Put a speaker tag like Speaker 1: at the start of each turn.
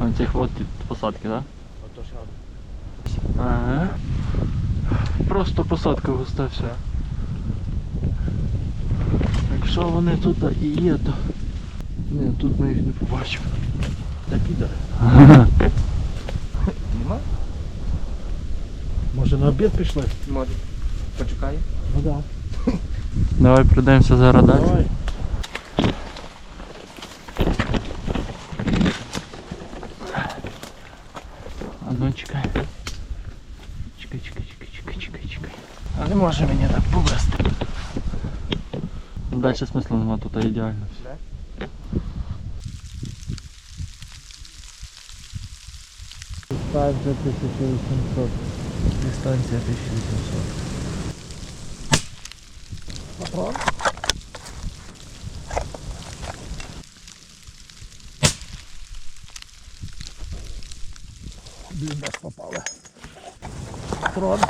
Speaker 1: А цих от посадки, так?
Speaker 2: Одне.
Speaker 1: Ага. Просто посадка густа все. Якщо вони тут і є, то. Ні, тут ми їх не побачимо.
Speaker 2: Та піде. Нема?
Speaker 3: Може на обід пішли?
Speaker 2: Може. Почекай.
Speaker 3: Ну так.
Speaker 1: Давай прийдемося зараз далі.
Speaker 3: Давай.
Speaker 1: А ну чекай. Чекай, чекай, чекай, чекай, чекай, чекай. А не може мені так повести. Далі смислу нема, тут ідеально все.
Speaker 3: Станція 1800.
Speaker 1: Дистанція 1800.
Speaker 3: Патрон? нас попали. Патрон.